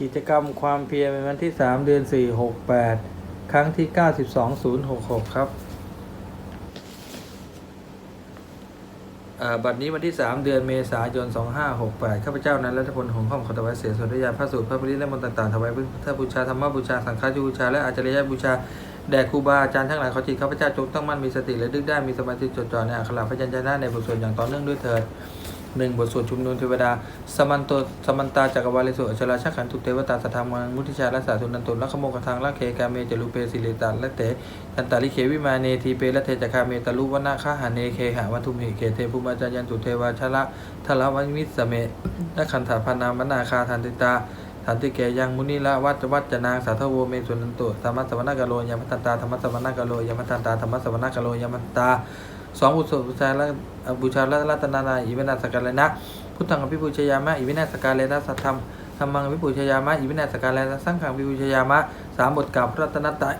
กิจกรรมความเพียรเป็นวันที่ 3 เดือน 4 6 8 ครั้งที่ 92066 ครับอ่าบัดนี้วันที่ 3 เดือนเมษายน 2568 ข้าพเจ้านั้นรัฐพลหงส์ห้อมขอถวายเสียงสนธยาพระสูตรพระปริและมนต์ต่างๆถวายเพุทธบูชาธรรมบูชาสังฆบูชาและอาจารยบูชาแด่ครูบาอาจารย์ทั้งหลายขอจิตข้าพเจ้าจงตั้งมั่นมีสติและดึกได้มีสมาธิจดจ่อในอัคราพยัญชนะในบทสวดอย่างต่อเนื่องด้วยเถิด หนึ่งบทสวดชุมนุมเทวดา สมันโตสมันตาจักรวาลิสุอชราชขันตุเทวตาสธรรมังมุทิชาละสาธุนันตุละขโมกทางละเคกาเมจลูเปสิเลิตาละเตยันตาลิเควิมาเนทีเปละเทจคาเมตลุวนาคาหาเนเคหะวัตุมหิเกเทภูมิจายันตุเทวาชละทละวัมิสเมละขันธาพนามนาคาทันติตา ทันติเกยังมุนีละวัจวัจนางสาธโวเมสุนันตุธรรมสวรรกโลยมัตตาธรรมสวรรกโลยมัตตาธรรมสวรรกโลยมัตตาสองบุตรบูชาละบูชาละรัตนานาอิเวนัสกัลนะพุทธังอภิปูชยามะอิวินาสการเลนะสัทธรรมธรรมังอภิปูชยามะอิวินาสการเลนะสังฆังอภิปูชยามะสามบทกล่าวพระรัตนตรัย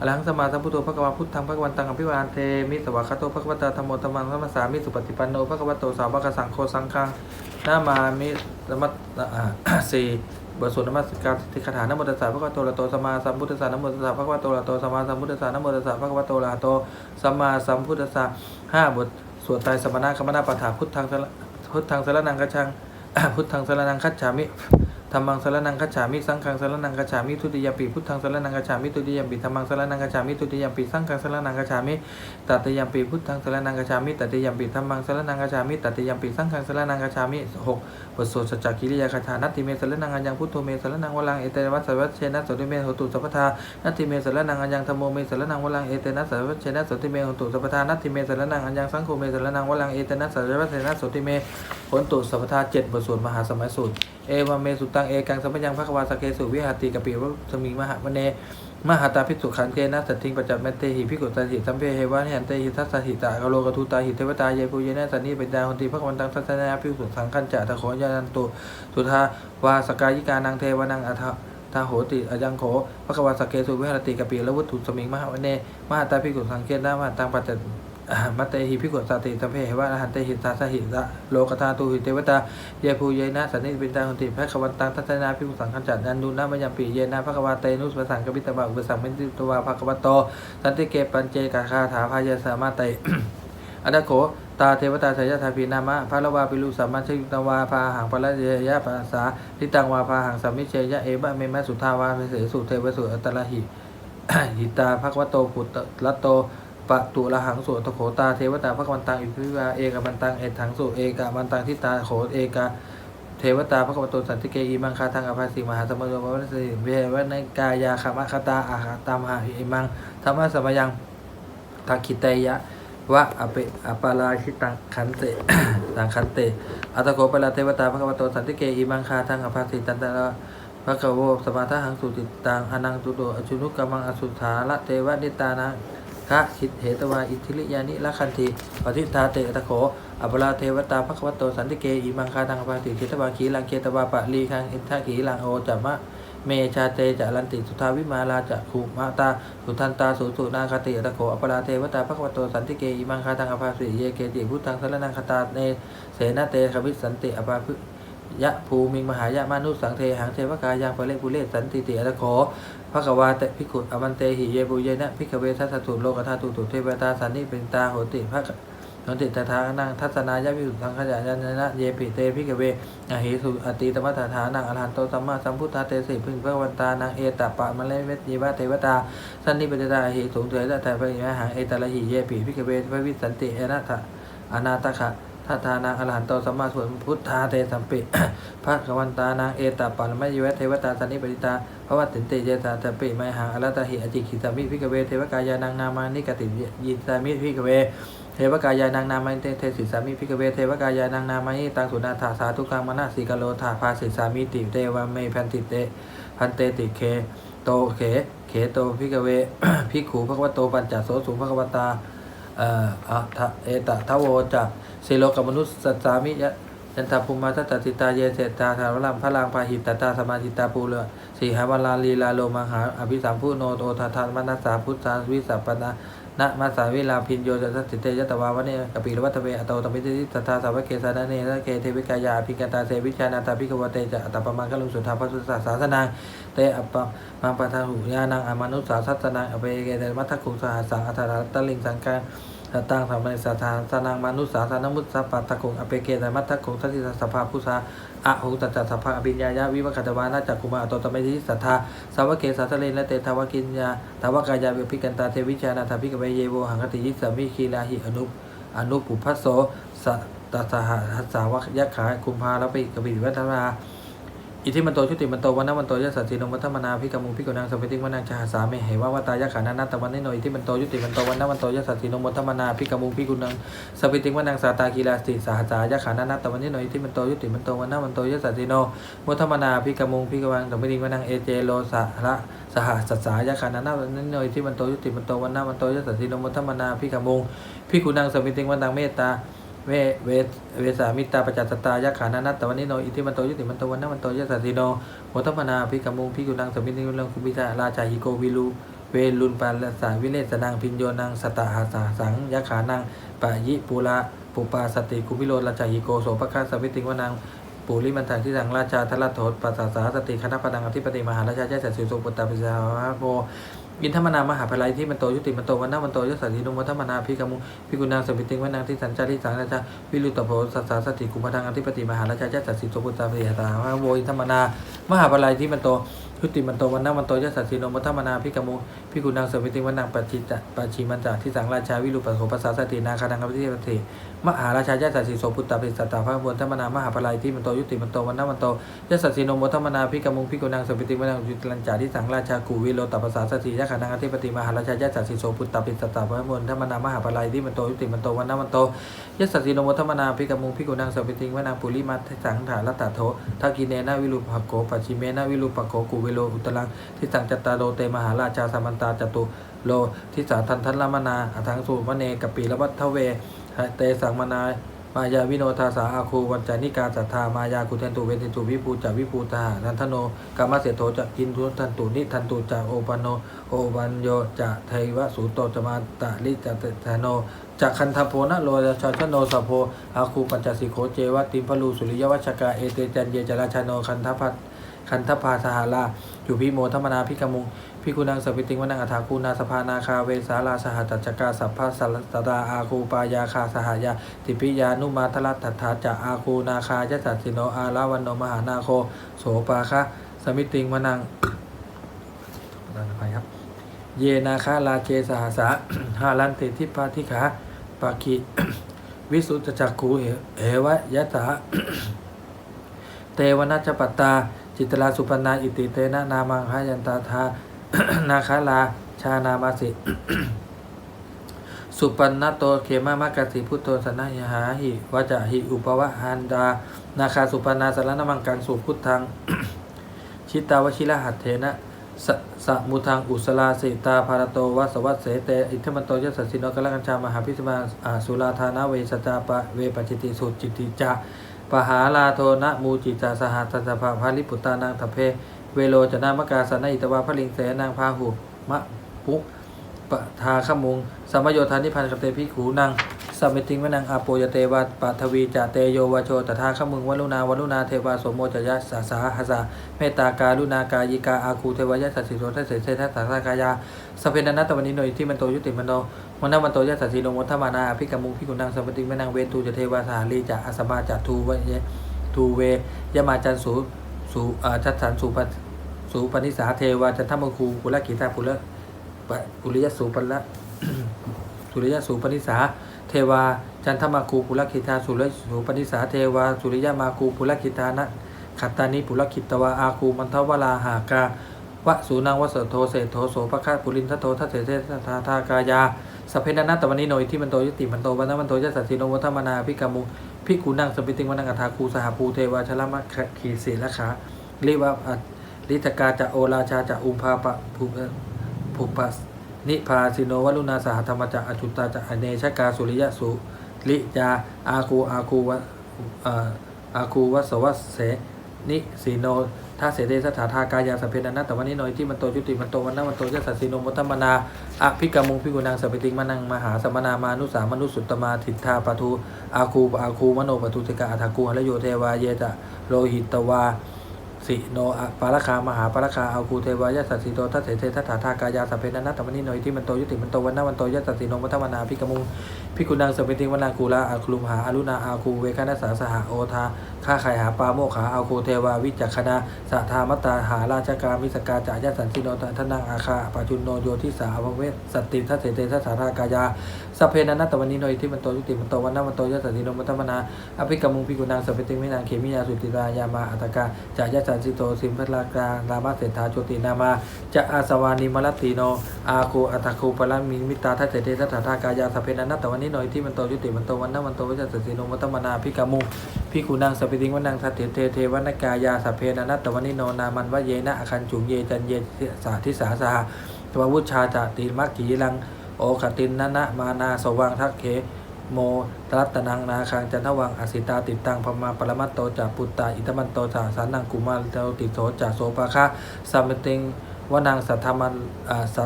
อรหังสมาสัมพุทโธพระกวาพุทธังพระกวันตังอภิวานเทมิสวากขาโตพระกวตาธรรมโมธรรมังธรรมสามิสุปฏิปันโนพระกวตโตสาวกสังโฆสังฆังนามามิสมัตสี บทสวดนมัสการสิกขานะโมตัสสะพระกวาโตระโตสัมมาสัมพุทธัสสะนะโมตัสสะพระกวาโตระโตสัมมาสัมพุทธัสสะนะโมตัสสะพระกวาโตระโตสัมมาสัมพุทธัสสะห้าบทสวดไตรสมณะคมนาปฏฐาพุทธังสรพุทธังสรนังกัจฉังพุทธังสรนังคัจฉามิ ธรรมังสารนังคัจฉามิสังฆังสารนังคัจฉามิทุติยมปีพุทธังสารนังคัจฉามิทุติยมปีธรรมังสารนังคัจฉามิทุติยมปีสังฆังสารนังคัจฉามิตัตยมปีพุทธังสารนังคัจฉามิตัตยมปีธรรมังสารนังคัจฉามิตัตยมปีสังฆังสารนังคัจฉามิหกบทสวดสัจจกิริยาคาถานัตติเมสารนังอัญญังพุทโธเมสารนังวลังเอเตนะวัสสวัชเชนะสติเมหตุสัพพทานัตติเมสารนังอัญญังธรรมโมเมสารนังวลังเอเตนะสัพพเชนะสติเมหตุสัพพทานัตติเมสารนังอัญญังสังโฆเมสารนังวลังเอเตนะสัพพเชนะสติเมหตุสัพพทาเจ็ดบทสวดมหาสมัยสูตรเอวเมสุตงเอกังสัมปยังพระควาสเกสุวิหารติกปิวสมิงมหามเนมหาตาภิกษุขันเทนะสัตถิงปัจจเมเตหิภิกุตาหิสัมเพเฮวะนิหันเตหิทัสสหิตากโลกทุตาหิเทวตาเยปุเยนะสันนิปัญญาหนติพระวันตังทัศนาภิกษุสังขันจะตะโขยานันตุสุทาวาสกายิกานังเทวานังอัฏฐทาโหติอยังโขพระกวาสเกสุวิหารติกปิลวุตุสมิงมหามเนมหาตาภิกุสังเกตนะมหาตังปัจจ มัตเตหิพิกุสาติตัมเพเหวะอรหันเตหิตาสหิระโลกธาตุหิเทวตาเยภูเยนะสันนิปินตาหุติพระขวันตังทัศนาพิกุสังขันจัดนันดูนะมยมปีเยนะพระกวาเตนุสปสังกปิตบะอุปสังเมติตวาภะกวโตสันติเกปัญเจกาคาถาพายาสามาเตอันโขตาเทวตาสยทาพีนามะพระละวาปิลุสัมมัชยุตวาพาหังปะละเยยะปัสสาทิตังวาพาหังสัมมิเชยะเอบะเมมะสุทาวาเมเสสุเทวสุอัตตละหิหิตาภควโตปุตตลัตโต ปะตุละหังสุตโขตาเทวตาภควันตังอิพิวาเอกมันตังเอถังสุเอกามันตังทิตาโขเอกาเทวตาภควโตสันติเกอิมังคาทังอภัสสิมหาสมุทรวัฏสิเววนกายาคามะคตาอาหาตามหาหิมังธรรมะสมยังทักขิเตยะวะอเปอปาราชิตังขันเตตังขันเตอัตโขปะลาเทวตาภควโตสันติเกอิมังคาทังอภัสสิตันตระพระกโวสมาทหังสุติตังอนังตุโตอจุนุกกมังอสุธาละเทวนิตานัง คะคิดเหตวาอิทธิริยานิละคันธีปฏิทาเตตะโขอัปราเทวตาภควตโตสันติเกอิมังคาทังปาติคิตวาขีลังเกตวาปะลีคังอินทะขีลังโอจัมะเมชาเตจะลันติสุทาวิมาลาจะขุมาตาสุทันตาสุสุนาคติตะโขอปราเทวตาภควโตสันติเกอิมังคาทังอภาสิเยเกติพุทธังสรนังคตาเนเสนาเตขวิสันติอภาพยะภูมิงมหายะมานุสังเทหังเทวกายังปะเลกุเลสันติติอตะโข ภะคะวาเตพิกุอมันเตหิเยบุเยนะพิกเวทัสสตุโลกธาตุตุเทวตาสันนิเป็นตาโหติภะโหติตถานังทัศนายะวิสุทธังขจายานะเยปิเตพิกเวอหิสุอติตมัฏฐานังอรหันโตสัมมาสัมพุทธาเตสิพึงพระวันตานังเอตปะมะเลเวทยีวะเทวตาสันนิปตตาหิสูงเถระแต่พระยะหังเอตละหิเยปิพิกเวพระวิสันติเอนะทะอนาตคะ ทัตานังอรหันตสัมมาสัมพุทธาเตสัมปิภะควันตานังเอตาปันมยเวเทวตาสันนิปติตาภวตินเตเจตาสัมปิไมหังอรัตหิอจิกิสามิพิกเวเทวกายานังนามานิกติยิสามิพิกเวเทวกายานังนามานิเทสิสามิพิกเวเทวกายานังนามานิตังสุนาถาสาทุกังมนาสีกโลธาภาสิสามิติเตวะเมพันติเตพันเตติเคโตเขเขโตพิกเวพิขูภควโตปัญจโสสุภควตา อ่ออะเอตะทะโวจะสิโลกมนุษย์สัจสามิยะ ยันทาภูมิมาทัตตติตาเยเสตาธารลัมพลังพาหิตตตาสมาจิตาปูเรสีหาวลาลีลาโลมหาอภิสัมพุโนโตทาทานมนัสสาพุทธาวิสัปปนานะมาสาวิลาพินโยจะสัสิเตยตวาวะเนกปิลวัตเวอโตตมิติสัทธาสาวะเกสานะเนนะเกเทวิกายาภิกตาเสวิชานาตาภิกวเตจะอัตปะมังคลุสุทธาภัสสุสาสาสนังเตอัปปมังปะทาหุญานังอมานุสาสัตนังอเปเกเตมัทธคุสหสังอัตถาตลิงสังกัง ตังสัมปนิสถานสนังมานุสาสนมุตสาปัตตะคงอเปเกตมัตตะคงทัสสิสภาพุสาอะหุตัจจสัพพะอภิญญายะวิวัคตวานาจักกุมาอโตตมิทิสัทธาสาวกเกสัทเลนและเตทวกิญญาทวกายาเวพิกันตาเทวิชานาทาภิกเวเยโวหังคติยิสามิคีลาหิอนุอนุปุพัสโสสตตสหหัสสาวกยักขาคุมพาล้วไปกบิวัฒนา อิทิมันโตชุติมันโตวันนมันโตยะสัจจินมัตมนาพิกมุพิกนังสัมปิติวันังชาหสาเมเหวะวตายะขานานาตวันนิโนอิทิมันโตยุติมันโตวันนมันโตยะสัจจินมัตมนาพิกมุพิกุนังสปิติวันังสาตากีฬาสติสาหจายะขานานาตวันนี้หน่อยที่มันโตยุติมันโตวันนามันโตยะสัจจิโนมุทมนาพิกมุงพิกวังสัมิติวันังเอเจโลสาระสหสัสสายะขานานาวันนี้หน่อยที่มันโตยุติมันโตวันนมันโตยะสัจจิโนมุทมนาพิกมุพิกุนังสมิติวันังเมตตา เวเวเวสามิตาปจัตตตายะขานานัตตวันนี้โนอิทิมันโตยุติมันโตวันนมันโตยะสัจิโนมุทมนาพิกมุงพิกุนังสมิติวันังคุบิตาราชาหิโกวิลูเวลุนปาลสาวิเลสนังพิญโยนังสตาหาสาสังยะขานังปะยิปุระปุปาสติคุพิโรราชาหิโกโสภคาสวิติงวนังปุริมันทังที่สังราชาทลโทปัสสาสติคณะปดังอธิปติมหาราชาเจ้าสัตสิโสปุตตาปิสาวะโม อินทมนามหาภลัยที่มันโตยุติมันโตวันนามันโตยศสีนุมัทมนาพิกามุพิกุณางสมิติงวันนังที่สัญจาริสังราชาวิรุตโภสัสสาสติกุมภังอธิปติมหาราชาเจ้าสัตสิโสปุตตาปิสาวโวอินทมนามหาภลัยที่มันโต ยุติมันโตวันนามันโตยะสัสสินุมัทมนาพิกมุพิกุณางสมิติงวนังปัจจิตปัจฉิมันจาที่สังราชาวิรุปโสปัสสาษาสตินาคานังอภิปติมหาราชาญาสัตสิโสพุตตาป็นสัตตาพระบนธรรมนามหาปลายที่มันโตยุติมันโตวันนามันโตยะสัตสิโนมธรรมนาพิกมุพิกุนังสปิติวันนังยุติลัญจาที่สังราชากูวิโลตัปสาสติยะขานังอธิปติมหาราชาญาสัตสิโสพุตตาป็นสัตตาพระบนธรรมนามหาปลายที่มันโตยุติมันโตวันนามันโตยะสัตสิโนมธรรมนาพิกมุพิกุนังสปิติวันนังปุริมัทสังฐานรัตตโททักิเนนะวิรุปภโกปัจฉิเมนะวิรุปภโกกูวิโลอุตลังที่สังจัตตาโลเตมหาราชาสัมมันตาจตุโลทิสาทันทันลามนาอัทังสุวเนกปีละวัฏเวเตสังมนามายาวิโนทาสาอาคูวัญจานิกาสัทธามายาคุเทนตุเวทินตุวิภูจาวิภูตานันทโนกามเสโทจะกินทุทันตุนิทันตุจะโอปันโนโอปันโยจะเทวสุโตจะมาตะลิจะเตโนจะคันทโพนะโลชาชโนสโพอาคูปัญจสิโคเจวะติมพลูสุริยวัชกาเอเตจันเยจราชโนคันทพัท คันทพาสหาลาอยู่พิโมธรรมนาพิกมุงพิกุนังสวิติงวนังอัฐาคูนาสภานาคาเวสาลาสหัตจกาสัพพะสัลตตาอาคูปายาคาสหายาติปิยานุมาทลัตถาจะอาคูนาคายะสัตสิโนอาลาวันโนมหานาโคโสปาคะสมิติงวนังประธานอภัยครับเยนาคาลาเจสหสาหาลันเตทิปาทิขาปาคิวิสุตจักขูเหวะยะถาเตวนัจจปัตตา จิตราสุปนาอิติเตนะนามังหายันตาทานาคาลาชานามาสิสุปันนโตเขมามากสิพุทโธสนายหาหิวจจะหิอุปวะหันดา นาคาสุปนาสารนมังกังสุพุทธัง ชิตาวชิระหัตเถนะสสมุทังอุสลาสิตาภารโตวัสวัสเสเตอิทธมันโตยสสสินโนกลังกัญชามหาพิสมาสุลาธานาเวสจาปะเวปจิติสุจิติจา ปหาลาโทนะมูจิตาสหัสสภาภาลิปุตตานังทเพ เวโรจนามกาสนาอิตวาพลิงเสนางพาหุมะปุกปะทาขมุงสัมโยธานิพันธ์กเตพิขูนัง สัมมิติงวนังอาโปยเตวะปัทวีจาเตโยวาโชตถาขมุงวลุนาวลุนาเทวาสมโมจยะสาสาหสาเมตตาการุณากายิกาอาคูเทวายะสัสสิโสทัสเสเสทัสสากายาสเพนันตวันนิโนอิที่มันโตยุติมันโนมันนามันโตยะสัสสิโนมุทธมานาภิกมุงภิกุนังสัมมิติงวนังเวทูจเทวาสาลีจะอสมาจทูวะเยทูเวยมาจันสูสูอาชัดสันสูปสูปนิสาเทวาจันทมคูกุลกิตาปุระปะกุริยสูปัลละสุริยสูปนิสา เทวา จันทมาคูปุรคิตาสุริยสูปนิสาเทวา สุริยมาคูปุรคิตานะขัตตานิปุรคิตวาอาคูมันทวลาหากาวะสูนังวสโทเสโทโสภคะปุรินทโททัเสเสทาทากายาสเพนันตวันนี้โนยที่มันโตยุติมันโตวันนั้นมันโตยสัสสิโนวัฒมนาพิกามุพิกุนังสมปิติงวนังอัฐาคูสหภูเทวาชลมะขีเสละขาลิวะอัตลิตกาจะโอราชาจะอุมภาปะภูภูปัส นิพาสิโนวัลุนาสหธรรมจะอจุตตาจะอเนชกาสุริยสุลิจาอาคูอาคูวะอาคูวสวัสเสนิสีโนท่าเสเดสถาทากายาสเพนันนะแต่วันนี้หน่อยที่มันโตจุติมันโตวันนะมันโตยะสัสสิโนมุตมนาอภิกรมุงพิกุนังสัพพติงมานังมหาสมนามานุสามนุสุตตมาทิฏฐาปทุอาคูอาคูมโนปทุติกาอัฏฐกูหะโยเทวาเยจะโลหิตวา สิโนอะปาราคามหาปาราคาอาคูเทวายะสัสสิโตทัสเสเททัฏฐาทากายาสัพเพนันนะตมนิโนยที่มันโตยุติมันโตวันนะวันโตยะสัสสิโนมัทมนาพิกมุงพิกุนังสพเพติงวนาคูลาอาคลุมหาอารุณาอาคูเวคานัสสาสหโอทาข้าไขหาปาโมกขาอาคูเทวาวิจักขณาสัทธามตาหาราชกามิสกาจายะสันติโนทนังอาคาปัจจุนโนโยทิสาอภเวสสติทัสเสเททัฏฐาทากายา สัพเพนันนะตมนิโนยที่มันโตยุติมันโตวันนะวันโตยะสัสสิโนมัทมนาอภิกรรมุงพิกุนังสพเพติงวินังเขมิยาสุติรายามาอัตกาจายะสันติโตสิมพลาการามาเศรษฐาโจตินามาจะอาสวานิมลติโนอาโคอัตคูปรมิมิตาทัตเตเททัตถากายาสพเพนันนตวันนี้หน่อยที่มันโตยุติมันโตวันนะวันโตวิจสสิโนมัตตมนาพิกามุงพิกุนังสพปิติงวันังทัตเตเทเทวนกายาสพเพนันตวันนี้โนนามันวะเยนะอคันจุงเยจันเยสาธิสาสหตววุชาจติมักขีลัง โอขตินนะนะมานาสวังทักเขโมรัตนังนาคังจันทวังอสิตาติดตังพมาปรมัตโตจาปุตตาอิตมันโตจาสานังกุมารเตโติโสจาโสภาคะสัมติงวนังสัทธามันสั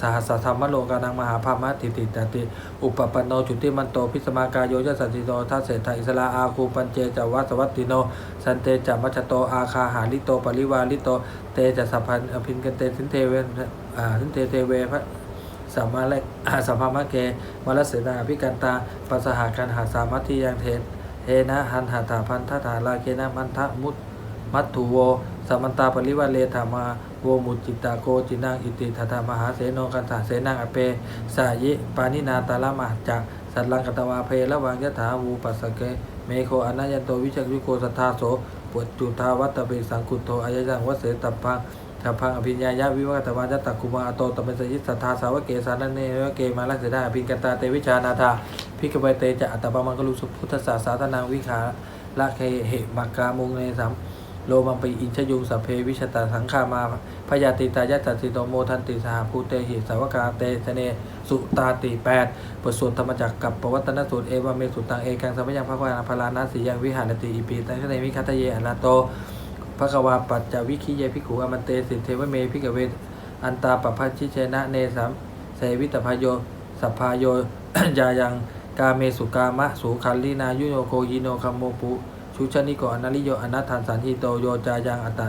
สหสธรรมโลกานังมหาภามาติติตติ อุปปันโนจุติมันโตพิสมากายโยยสัสสิโนทัสเสทาอิสลาอาคูปัญเจจวัสวัตติโน สันเตจามัชโตอาคาหาลิโตปริวาลิโต เตจะสัพพันอภินกันเตสินเทเวสินเตเทเวพระ สัมมาเลสัมภามะเกมลเสนาพิกันตาปัสหากันหาสามัติยังเทนเทนะหันหาถาพันธถาลาเกนะมันทะมุตมัตถุโวสัมมันตาปริวาเลธามาโวมุจิตาโกจินังอิติทัตามหาเสโนกันถาเสนังอเปสายิปานินาตาลามาจักสัตลังกตวาเพระวังยะถาวูปัสสเกเมโคอนัยนโตวิจักยุโกสัทธาโสปวดจุทาวัตเปสังคุโตอายยังวเสตัพพัง สัพพังอภิญญายะวิวัตวาจัตตคุมาอโตตมเมสยิสัทธาสาวเกสานันเนวะเกมาลักเสดาอภิกันตาเตวิชานาธาพิกเวเตจะอัตตปมังกลุสุพุทธศาสาธนังวิขาละเคเหมักกามุงเนสัมโลมังปีอินชยุงสัพเพวิชตาสังขามาพยาติตายะจัตติโตโมทันติสหภูเตหิสาวกาเตชเนสุตาติแปดบทสวดธรรมจักกับปวัตนสูตรเอวเมสุตังเอกังสัมยังพระวานาพลานาสียังวิหารติอิปีตังคเนมิคัตเยอนาโต พระกวาปัจจวิคิเยพิขุอมันเตสิเทวเมพิกเวอันตาปภัชชิเชนะเนสัมเสวิตพายโยสัพพายโยยายังกาเมสุกามะสุขันลีนายุโยโคยิโนคัมโมปุชุชนิโกอนาลิโยอนัตถันสันหิโตโยจายังอัตตา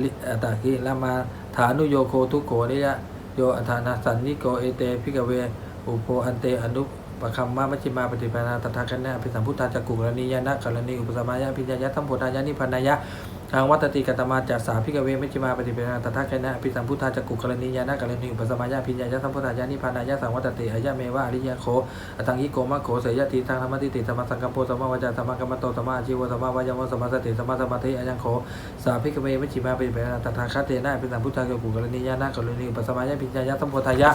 ลิอัตตากิละมาฐานุโยโคทุโขนิยะโยอัฏฐานาสันนิโกเอเตพิกเวอุโพอันเตอนุปะคัมมามัชฌิมาปฏิปนาตถาคณะภิสัมพุทธาจักกุกรณียนะกรณีอุปสมายะพิญญายะธัมโพธายะนิพพานายะ ทางวัตติกัตมาจัสสาพิกเวมิจิมาปฏิเปนาตถาคณะพิสัมพุทธาจักกุกรณียานะกรณีอุปสมายาพิญญายะสัมพุทธายานิพานายะสังวัตติอายะเมวะอริยโคอตังยิโกมะโขเสยติทางธรรมติติธรรมสังกัปโปสัมมาวจาสัมมากรรมโตสัมมาอาชีวสัมมาวายามสมาสติสัมมาสมาธิอายังโขสาพิกเวมิจิมาปฏิเปนาตถาคตเตนะพิสัมพุทธาจักกุกรณียานะกรณีอุปสมายาพิญญายะสัมพุทธายะ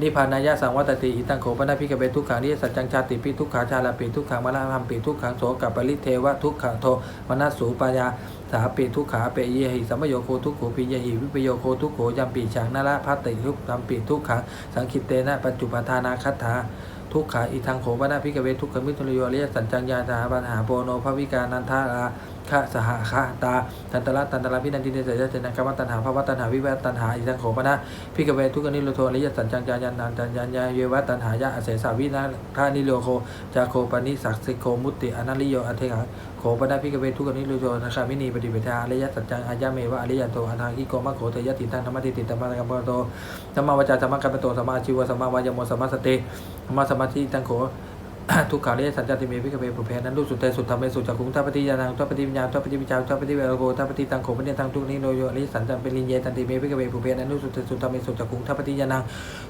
นิพานายะสังวัตติอิตังโขปนะพิกเวทุกขังนิสัจจังชาติปิทุกขาชาลาปิทุกขังมรณะธรรมปิทุกขังโสกับปริเทวะทุกขโทมนัสสูปายา สาปีทุกขาเปเยหิสัมโยโคทุกโขปิยหิวิปโยโคทุกโขยัมปีฉังนาระพัตติทุกตัมปีทุกขังสังคิตเตนะปัจจุปทานาคัตถาทุกขาอีทางโขปนาพิกเวทุกขมิทุลโยเรียสัญจังยาสาปัญหาโปโนภวิกานันทารา คะสหคะตาตันตระตันตระพินันติเนเสยเจนะกรรมตันหาภาวตันหาวิเวตันหาอีทางโขปนะพิกเวทุกนิโรโทเรียสัญจังยายันนันจัญญาญาเยวัตตันหายะอเสสาวินาทานิโรโคจาโคปนิสักสิโคมุติอนาลิโยอเทหังโขปนาพิกเวทุกนิโรโทนะคามินีปฏิเวทาอริยสัจจังอายะเมวะอริยโตอนาคิโกมะโขเตยติตังธรรมติติตัมมะกัมปะโตธัมมาวจาธัมมะกัมปะโตสัมมาชีวะสัมมาวายโมสัมมาสติสัมมาสมาธิตังโข ทุกขาริยสัจจติเมพิกเวปุเพนั้นรูปสุดเตสุดธรรมเมสุดจักขุงทัพปฏิยานังทัพปฏิวิญญาณทัพปฏิวิจารทัพปฏิเวโกทัพปฏิตังโขปฏิตังทุกนิโรโยอริสันจันเป็นลินเยตันติเมพิกเวปุเพนั้นรูปสุดเตสุดธรรมเมสุดจักขุงทัพปฏิยานัง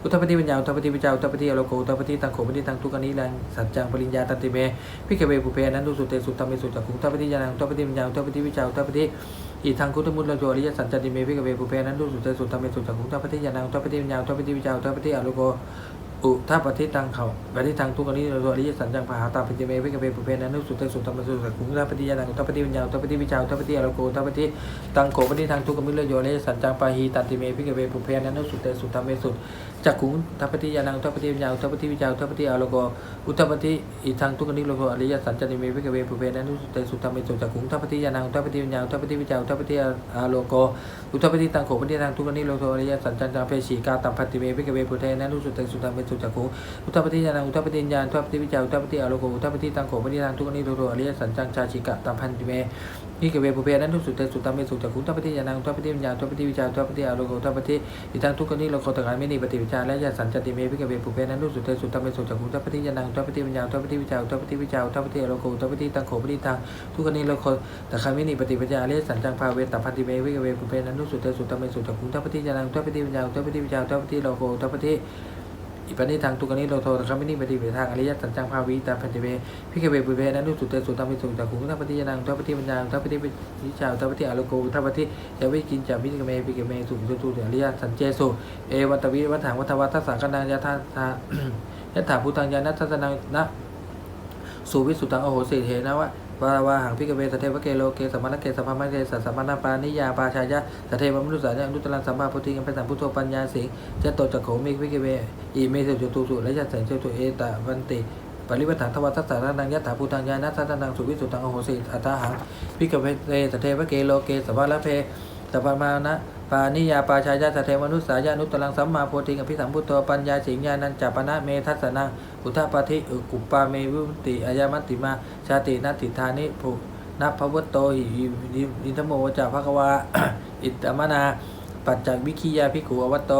อุทัพปฏิวิญญาณทัพปฏิวิจารทัพปฏิอโลโกทัพปฏิตังโขปฏิตังทุกนิรังสัจจังปริญญาตันติเมพิกเวปุเพนั้นรูปสุดเตสุดธรรมเมสุดจักขุงทัพปฏิยานังทัพปฏิวิญญาณทัพปฏิวิจารทัพปฏิอีทางคุตมุตโลโยริยสันจติเมพิกเวปุเพนั้นรูปสุดเตสุดธรรมเมสุดจักขุงทัพปฏิยานังทัพปฏิวิญญาณทัพปฏิวิจารทัพปฏิอโลโก อุทัปฏิตังเขาปฏิทังทุกขนี้ตัวอริยสัญจังพาหาตาปิจเมวิกเวปุเพนันุสุตเตสุตตมสุสักขุงทัปฏิยานังทัปฏิวิญญาณทัปฏิวิชาทัปฏิอารโกทัปฏิตังโขปฏิทังทุกขมิเลโยริยสัญจังปหีตันติเมวิกเวปุเพนันุสุตเตสุตตมสุจักขุงทัปฏิยานังทัปฏิวิญญาณทัปฏิวิชาทัปฏิอารโกอุทัปฏิอิทังทุกขนิโรอริยสัญจันติเมวิกเวปุเพนันุสุตเตสุตตมสุจักขุงทัปฏิยานังทัปฏิวิญญาณทัปฏิวิชาทัปฏิอารโกอุทัปฏิตังโขปฏิทังทุกขนิโรอริยสัญจังเพชีกาตัมพันติเมวิกเวปุเพนันุสุตเตสุตตมสุตจักขุอุทธปฏิญาณังอุทธปฏิญญาณอุทธปฏิวิจารอุทธปฏิอารโกอุทธปฏิตังโขปฏิทางทุกนิโรโรอริยสัญจังชาชิกะตัมพันติเมนิเกเวปุเพนั้นทุกสุดเตสุตัมเมสุจักขุอุทธปฏิญาณังอุทปฏิวิญญาณอุทปฏิวิจาอุทธปฏิอารโกอุทธปฏิอิทังทุกนิโรโคตการมินิปฏิวิจารและยาสัญจติเมวิกเวปุเพนั้นทุกสุดเตสุตัมเมสุจักขุอุทธปฏิญาณังอุทปฏิวิญญาณอุทปฏิวิจาอุทธปฏิวิจาอุทธปฏิอารโกอุทธปฏิตังโขปฏิทางทุกนิโรโคตการมินิปฏิวิจาอริยสัญจังภาเวตัพันติเมวิกเวปุเพนั้นทุกสุดเตสุตัมเมสุจักขุอุทธปฏิญาณังอุทปฏิวิญญาณอุทปฏิวิจาอุทธปฏิอารโกอุทธปฏิ อิปันนิทางตุกนิโรโทนะครับมินิปฏิเวทางอริยสัจจังภาวิตาพันติเวพิกเวปุเวนันทุสุเตสุตามิสุจักขุทัพปฏิยานังทัพปฏิปัญญาทัพปฏิวิชาทัพปฏิอารโกทัพปฏิยาวิกินจามิกเมพิกเมสุสุตุอริยสัจเจสุเอวัตวิวัฏถังวัฏวัฏทัสสะกันังยะทาทายะถาภูตังยานัททัสนังนะสุวิสุตังโอโหสิเทนะวะ วาราวาหังพิกเวสเทวเกโลเกสัมมาลเกสัมภามะเกสัสสัมมานาปานิยาปาชายะสเทวมนุสสายังนุตตรังสัมมาพุทธิกัมปสัมพุทโธปัญญาสิงจะโตจักโขมิพิกเวอีเมสุจตุสุและจะเสนเจตุเอตะวันติปริวัฏฐานทวัตสานังยัตถาภูตังยานัสสนังสุวิสุตังโอโหสิอัตถาหังพิกเวสเทวเกโลเกสัมมาลเพ สัพพมานะปานิยาปาชายาสเทวมนุสสายานุตตรังสัมมาโพธิกัมพิสัมพุทโธปัญญาสิงญานันจัปนะเมทัสนังอุทธปฏิอุกุปปาเมวิมุตติอายามัติมาชาตินัตติธานิภูนัพพวตโตหิอินทโมจาภควาอิตมนา ปัจจักวิคิยาภิกขุอวัตโต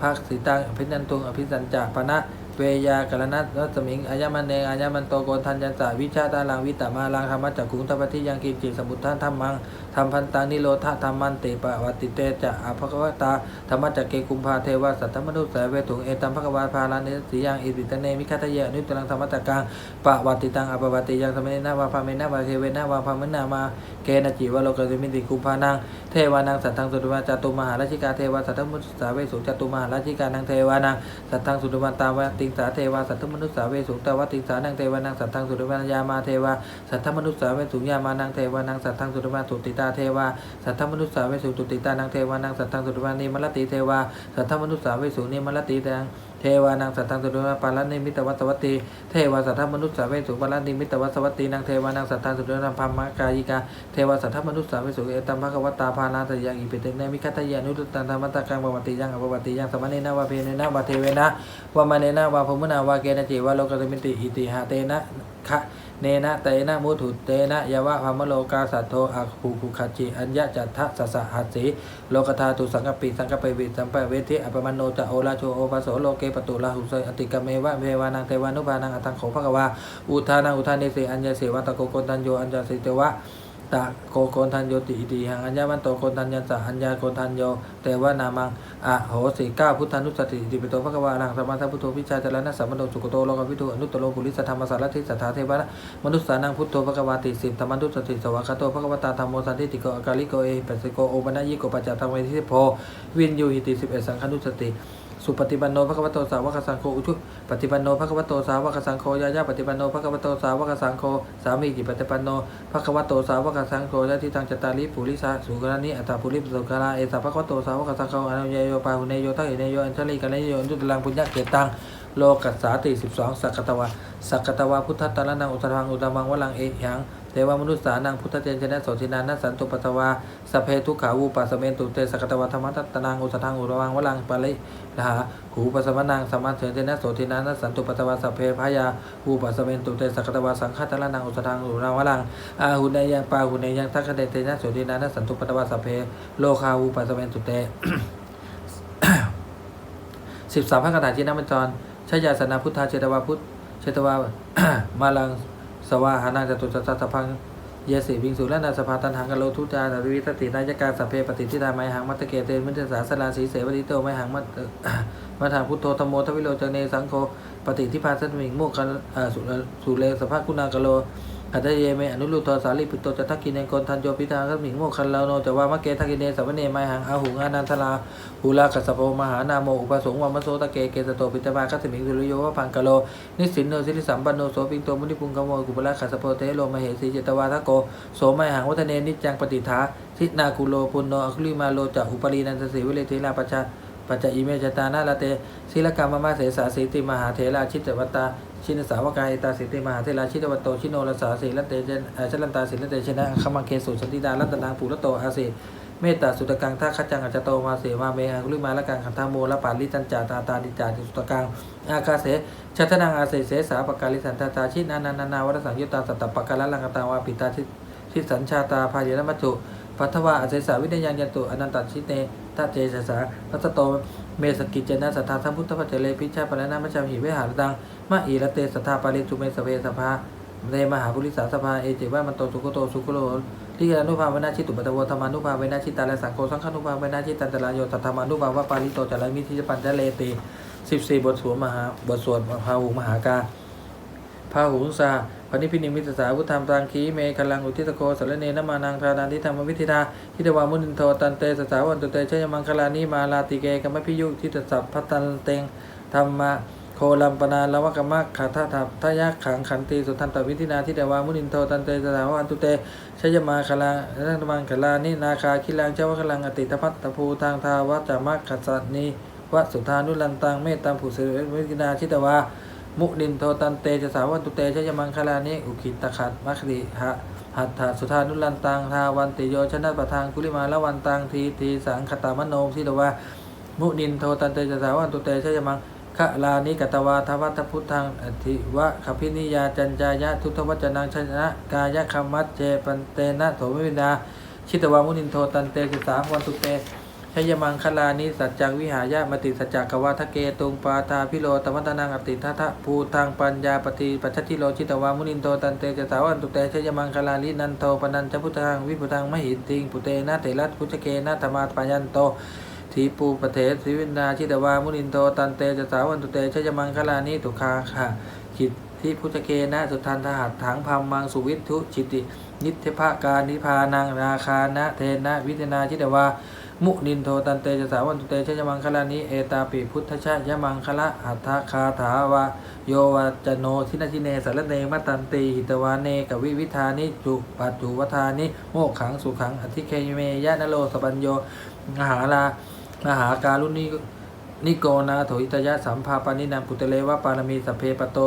ภาคสิตังอภินันตุงอภิสัญจาปณะ เวยากรณัตรัสมิงอายามันเนงอายามันโตโกนทันยันสาวิชาตาลังวิตามาลังธรรมจักขุงทัปฏิยังกินจิสมุทธาธรรมังธรรมพันตานิโรธาธรรมันติปะวัติเตจะอภควตาธรรมจักเกกุมภาเทวสัทธมนุสสาเวถุงเอตัมภควาภาลานิสียังอิติตเนมิคัตเยอนุตตรังธรรมจักกังปะวัติตังอปวัติยังสมเนนาวาภาเมนาวาเทเวนะวาภามนามาเกณจิวโลกสิมิติกุมภานังเทวานังสัตทังสุตวาจตุมหาราชิกาเทวาสัตตมุสสาเวสุจตุมหาราชิกานังเทวานังสัตทังสุตวันตาวติงสาเทวาสัตตมนุษสาเวสุตวัติงสานังเทวานังสัตทังสุตวันยามาเทวาสัตตมนุษสาเวสุยามานังเทวานังสัตทังสุตวันสุติตาเทวาสัตตมนุษสาเวสุตุติตานังเทวานังสัตทังสุตวันนิมลติเทวาสัตตมนุษสาเวสุนิมลติตัง เทวานังสัตทังสุตวันปาลนิมิตวัตวัตติเทวาสัตตมนุษย์สาเวสุปาลนิมิตวัตวัตตินางเทวานังสัตทังสุตวันพัมมกายิกาเทวาสัตตมนุษย์สาเวสุเอตัมภควตาภานาตยังอิปิเตเนมิคัตยานุตตันธรรมตะกังบวติยังอภวติยังสมณเนนะวาเพเนนะวาเทเวนะวามะเนนะวาภมุนาวาเกณจิวะโลกสมิติอิติหาเตนะคะ เนนะเตนะมุถุเตนะยวะภมโลกาสัตโทอะภูคุคาจิอัญญะจัตทะสสะหัสสีโลกธาตุสังกปิสังกปวิสัมปเวทิอัปมโนจะโอราโชโอภาโสโลเกปตุลาหุสยอติกเมวะเมวานังเทวานุภานังอัตังโขภควาอุทานังอุทานิสิอัญญเสวัตะโกโกตัญโยอัญญสิเตวะ ตะโกโกนทันโยติอิติหังอัญญามันโตโกนทันยันสะอัญญาโกนทันโยเตวะนามังอะโหสิก้าพุทธานุสติอิติปิโตภควานังสัมมาสัมพุทโธพิชาจารณะสัมมโนสุขโตโลกวิทูอนุตโลปุริสธรรมสารทิสัทธาเทวะมนุสสานังพุทโธภควาติสิบธรรมนุสติสวากาโตภควตาธรรมโมสันติติโกอกาลิโกเอปัสสิโกโอปัญญิโกปัจจตังเวทิโพวินยูหิติสิบเอสังฆนุสติ สุปฏิบันโนภควโตสาวกสังโฆอุชุปฏิบันโนภควโตสาวกสังโฆยายาปฏิบันโนภควโตสาวกสังโฆสามีจิปฏิปันโนภควโตสาวกสังโฆยะทิตังจตาริปุริสาสุกรานิอัตตาปุริสุกราเอสาภควโตสาวกสังโฆอนุเยโยปาหุเนโยทักเอเนโยอัญชลีกันเนโยอัญจุตลังปุญญเกตัง โลกัสสาติสิบสองสักกตวาสักกตวาพุทธตตะละนังอุตตังอุตมังวลังเอหังเทวมนุษสานังพุทธเจนชนะโสตินานัสันตุปตวาสเพทุขาวูปัสเมนตุเตสักตวาธรรมตัตนังอุสทังอุรวังวลังปะลิลหาหูปัสสมนังสมมาเถเจนะโสตินานัสันตุปตวาสเพพายาวูปัสเมนตุเตสักตวาสังฆตละนังอุสทังอุรวังวลังอาหุเนยังปาหุเนยังทักขเดเตนะโสตินานัสันตุปตวาสเพโลคาวูปัสเมนตุเตสิบสามพระคาถาจีนบัญจร ชยาสนาพุทธาเจตวาพุทธเจตวามาลังสวาหานังจตุจัตตะพังเยสิวิงสุและนาสภาตันหังกโลทุจาตาวิสตินายการสัพเพปฏิทิตาไมหังมัตตเกเตมิตสาสลาสีเสวติโตไมหังมัตมัทางพุทโธธรรมโมทวิโลจเนสังโฆปฏิทิพาสัตมิงโมกกันสุเลสภาคุณากโล อัตเยเมอนุรุตโทสาลีปิโตจะทักกินเนกนทันโยพิธาคัมิงโมคันลาโนจะว่ามะเกทักกินเนสัพเนไมหังอาหุงานันทลาหูลากัสสะโพมหานาโมอุปสงวัมโสตะเกเกสโตปิตบาคัสมิงสุริโยวะพังกะโลนิสินโนสิริสัมปันโนโสปิงโตมุนิปุงกโมกุปละกัสสะโพเทโลมเหสีเจตวาทะโกโสมหังวัฒเนนิจังปฏิทาทินาคุโลปุณโนอคุลิมาโลจะอุปรีนันทสิวิเลเทลาปัจจา ปัจจอิเมจตานาลาเตศิลกรรมมาเสสาสีติมหาเถราชิตวัตตาชินสาวกายตาสิติมหาเทราชิตวัตโตชิโนรสาสีละเตเจนชลันตาสิละเตชนะขมังเคสุสันติดาลัตนางปุระโตอาสีเมตตาสุตกังท่าขจังอัจจโตมาเสมาเมหังคุลิมาละกังขันธาโมละปาลิตันจาตาตาดิจาติสุตกังอาคาเสชัตนังอาเสเสสาปกาลิสันตาตาชินานานานาวัฏสังยุตตาสัตตปกาลลังกตาวาปิตาชิสัญชาตาพายนมัจจุ พัทวาอาเสสาวิทยังยันตุอนันตชิเนตาเจสสาพัตโตเมสกิจเจนะสัทธาสัมพุทธปัจเจเลพิชาปะนะมัจจาหิเวหารตังมะอีระเตสัทธาปาริจุเมสเวสภาเนมหาบุริสาสภาเอเจว่ามันโตสุโกโตสุโกโลทิยานุภาเวนาชิตุปตะวธรรมานุภาเวนาชิตาและสังโฆสังฆานุภาเวนาชิตันตรายโยสัทธามานุภาวะปาริโตจารมิทิจปัญจเลติสิบสี่บทสวดมหาบทสวดพาหุงมหากาพาหุงสา ปณิพินิมิตสาวุธรรมตังคีเมฆลังอุทิตโกสารเนนมานังทานาทิธรรมวิธิทาทิตวามุนินโทตันเตสสาวันตุเตชยมังคลานิมาลาติเกกัมพิยุทิตสัพพตันเตงธรรมะโคลัมปนาลวกมะขาทาทัพทยักขังขันตีสุทันตวิธินาทิเดวามุนินโทตันเตสถาวันตุเตชยมาคลานันมังคลานินาคาคิลังเจวคลังอติตพัตตภูทางทาวัจามัคขัสสนีวสุธานุลันตังเมตตังผู้เสวยวิธินาทิเดวา มุนินโทตันเตจะสาวันตุเตชยมังคลานิอุคิตขัดมัคติหะหัตถสุธานุลันตังทาวันติโยชนะประทางกุลิมาละวันตังทีทีสังคตามโนทิเดวามุนินโทตันเตจะสาวันตุเตชยมังขลานิกตวาทวัตพุทธังอธิวะขพินิยาจัญจายะทุตวัจนังชนะกายะคมมัจเจปันเตนะโถวินาชิตวามุนินโทตันเตสิสามวันตุเต ยมังคลานิสัจจังวิหายะมติสัจจกวาทะเกตุงปาทาพิโลตวัตนังอติทัทะภูทางปัญญาปฏิปัจจติโลชิตวามุนินโทตันเตจะสาวันตุเตชยมังคลานินันโทปนัญจพุทธังวิพุทังมหิติงปุเตนะเถรัตพุจเกนะธรรมาปยันโตทีปูปเทสิวินาชิตวามุนินโตตันเตจะสาวันตุเตชยมังคลานิตุคาค่ะขิดที่พุทธเกนะสุทันทหัตถังพัมมังสุวิทุจิติ นิเทภการนิพานังราคานะเทนะวิทนาชิตวา มุนินโทตันเตจะสาวันตุเตชยมังคลานิเอตาปิพุทธชายมังคละอัฏฐคาถาวาโยวาจโนทินาทิเนสารเนมตันติหิตวาเนกวิวิธานิจุปัจจุวทานิโมกขังสุขังอธิเคเมยะนโลสปัญโยมหาลามหาการุณินิโกนาโถอิตยะสัมภาปานินันปุตเตเลวะปารมีสัพเพปโต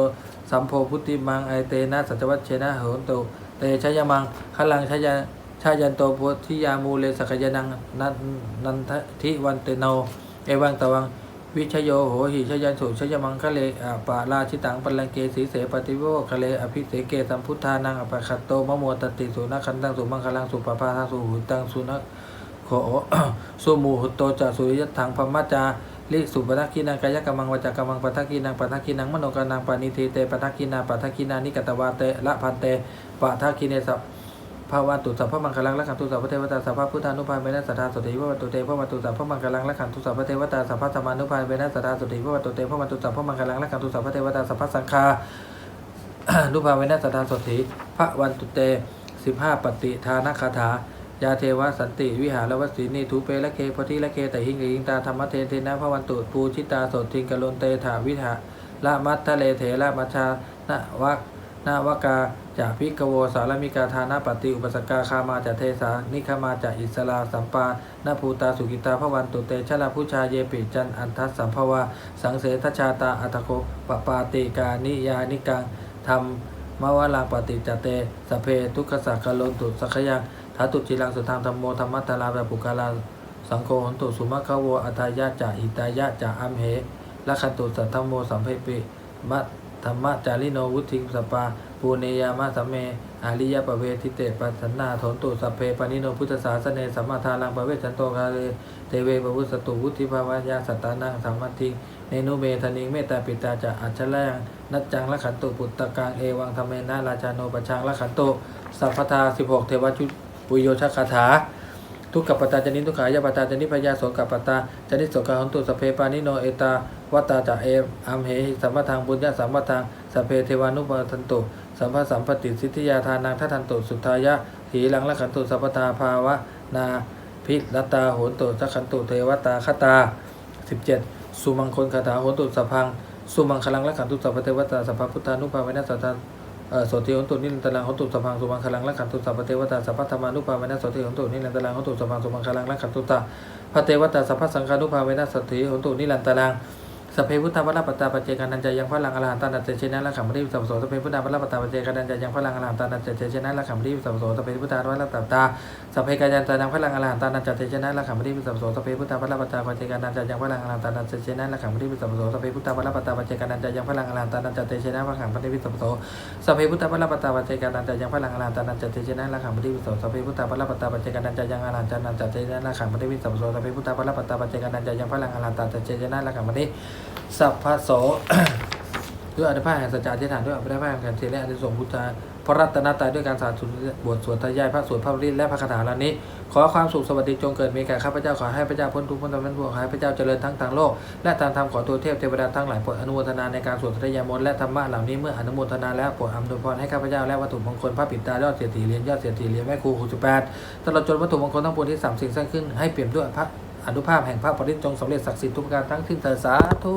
สัมโพพุติมังไอเตนะสัจวัชเชนะโหนโตเตชยมังขลังชย ชายันโตโพธิยามูเลสกยนังนันนันทิวันเตโนเอวังตวังวิชโยโหหิชยันสุชยมังคะเลอปาราชิตังปัลลังเกสีเสปฏิโวคะเลอภิเสเกสัมพุทธานังอปะคัตโตมะโมตติสุนักขันตังสุมังคลังสุปปาทังสุหุตังสุนักโขสุมูหุโตจะสุริยถังพมัจจาลิสุปทักกินังกายกรรมังวจากรรมังปทักกินังปทักกินังมโนกานังปานิทีเตปทักกินาปทักกินานิกตวาเตละพันเตปทักกิเนสัพ ภาวันตุสัพพมังคลังละขันตุสัพพเทวตาสัพพพุทธานุภาเวนัสสทธาสุติวะวัตุเตพระวัตุสัพพมังคลังละขันตุสัพพเทวตาสัพพธรรมานุภาเวนัสสทธาสุติวะวัตุเตพระวัตุสัพพมังคลังละขันตุสัพพเทวตาสัพพสังฆานุภาเวนัสสทธาสุติพระวันตุเตสิบห้าปฏิทานคาถายาเทวสันติวิหารวสีนีทูเปละเคพธิละเคแต่หิงหิงตาธรรมเทนเทนะพระวันตุปูชิตาโสทิงกะลนเตถาวิหาละมัททะเลเถระมัชชานะวัก นาวกาจากพิกโวสารมิกาธานาปฏิอุปสกกาคามาจากเทสานิคามาจากอิสลาสัมปานาภูตาสุกิตาพระวันตุเตชะลาพุชาเยปิจันอันทัสสัมภวาสังเสทชาตาอัตโคปปาติกานิยานิกังธรรมมาวาลังปฏิจเตสเพทุกขสักกะลนตุสักขยังถาตุจิรังสุทางธรรมโมธรรมัตตาลาแบบปุกาลาสังโฆหนตุสุมาคโวอัตายะจะอิตายะจะอัมเหละคันตุสัทธมโมสัมเพปิมัต ธรรมจาริโนวุทิงสปาปูเนยามะสัมเมอาริยปะเวทิเตปัสนาโถนตุสัพเพปานิโนพุทธศาสเนสัมมาทาลังปะเวชันโตคาเลเทเวปะวุสตุวุธิภาวายาสัตตานังสัมมัติเนนุเมธนิงเมตตาปิตาจะอัจฉริยงนัจจังละขันตุปุตตะกังเอวังธรรมเมนะราชาโนปชังละขันตุสัพพทาสิบหกเทวชุปุโยชคาถา ทุกขปตาจนิทุกขายาปตาจนิพยาโสกับปตาจนิโสกาหันตุสเพปานิโนเอตาวตาจะเอมอัมเหสัมปทางบุญญาสัมปทางสเพเทวานุปทันตุสัมภสัมปติสิทธิยาทานังทัทันตุสุทายะหีลังละขันตุสัพพตาภาวะนาพิรตาโหนตุสักขันตุเทวตาคตา 17 สุมังคลคาถาโหนตุสัพังสุมังคลังละขันตุสัพเทวตาสัพพุทธานุภาเวนัสสัทธาเอ่อโสติโหนตุนิรันตรังโหนตุสัพพังสุมังคลังละขันตุสัพพเทวตาสัพพธรรมานุภาเวนัสสติโหนตุนิรันตรังโหนตุสัพพังสุมังคลังละขันตุตาพระเทวตาสัพพสังฆานุภาเวนัสสติโหนตุนิรันตรัง สเพพุทธาวัลปตตาปเจกันันจยังพลังอรหันตันตัจเจนะละขัมริสัพโสสเพพุทธาวัลปตตาปเจกันันจยังพลังอรหันตันตัจเจนะละขัมริสัพโสสเพพุทธาวัลปตตาสเพกายันจายังพลังอรหันตันตัจเจนะละขัมริสัพโสสเพพุทธาวัลปตตาปเจกันันจยังพลังอรหันตันตัจเจนะละขัมริสัพโสสเพพุทธาวัลปตตาปเจกันันจยังพลังอรหันตันตัจเจนะละขัมริสัพโสสเพพุทธาวัลปตตาปเจกันันจยังพลังอรหันตันตัจเจนะละขัมริสัพโสสเพพุทธาวัลปตตาปเจกันันจยังอรหันตันตัจเจนะละขัมริสัพโสสเพพุทธาวัลปตตาปเจกันันจยังพลังอรหันตันตัจเจนะละขัมริสัพพะโสด้วยอนุภาพแห่งสัจจะอธิษฐานด้วยอนุภาพแห่งการเทและอนิสงส์พุทธาพระรัตนตรัยด้วยการสาธุบทสวดทายายพระสวดพระริตและพระคาถาเหล่านี้ ขอความสุขสวัสดีจงเกิดมีแก่ข้าพเจ้าขอให้พระเจ้าพ้นทุกข์พ้นตนเป็นผู้ขอให้พระเจ้าเจริญทั้งทางโลก และทางธรรมขอตัวเทพเทวดาทั้งหลายโปรดอนุโมทนาในการสวดทายามนต์และธรรมะเหล่านี้เมื่ออนุโมทนาแล้วโปรดอำนวยพรให้ข้าพเจ้าและวัตถุมงคลพระปิดตายอดเศรษฐีเหรียญยอดเศรษฐีเหรียญแม่ครูหกสิบแปดตลอดจนวัตถุมงคลทั้งปวงที่สามสิ่งสร้างขึ้นให้เปี่ยมด้วยพระ อนุภาพแห่งพระปริตจงสำเร็จศักดิ์สิทธิ์ทุกประการทั้งสิ้นเถิดสาธุ